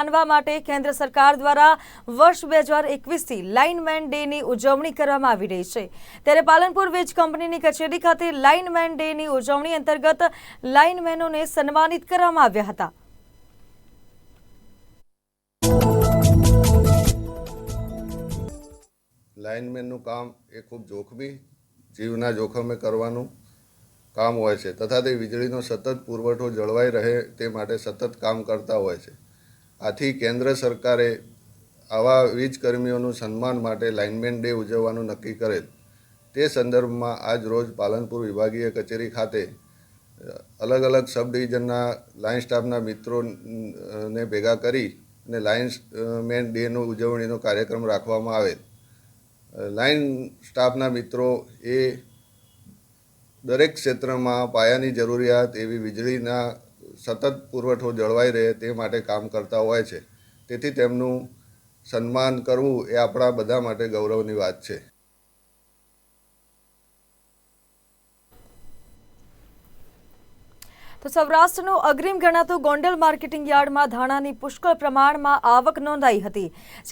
માનવા માટે કેન્દ્ર સરકાર દ્વારા વર્ષ બે હજાર એકવીસથી લાઇનમેન ડેની ઉજવણી કરવામાં આવી રહી છે. ત્યારે પાલનપુર વીજ કંપનીની કચેરી ખાતે લાઇનમેન ડેની ઉજવણી અંતર્ગત લાઇનમેનોને સન્માનિત કરવામાં આવ્યા હતા. લાઇનમેનનું કામ એ ખૂબ જોખમી, જીવના જોખમે કરવાનું કામ હોય છે. તથા તે વીજળીનો સતત પુરવઠો જળવાઈ રહે તે માટે સતત કામ કરતા હોય છે. આથી કેન્દ્ર સરકારે આવા વીજકર્મીઓનું સન્માન માટે લાઇનમેન ડે ઉજવવાનું નક્કી કરેલ તે સંદર્ભમાં આજ રોજ પાલનપુર વિભાગીય કચેરી ખાતે અલગ અલગ સબ ડિવિઝનના લાઇન સ્ટાફના મિત્રોને ભેગા કરી અને લાઇન મેન ડેનો ઉજવણીનો કાર્યક્રમ રાખવામાં આવેલ લાઇન સ્ટાફના મિત્રો એ દરેક ક્ષેત્રમાં પાયાની જરૂરિયાત એવી વીજળીના સતત પુરવઠો જળવાઈ રહે તે માટે કામ કરતા હોય છે. તેથી તેમનું સન્માન કરવું એ આપણા બધા માટે ગૌરવની વાત છે. તો સૌરાષ્ટ્રનું અગ્રીમ ગણાતું ગોંડલ માર્કેટિંગ યાર્ડમાં ધાણાની પુષ્કળ પ્રમાણમાં આવક નોંધાઈ હતી.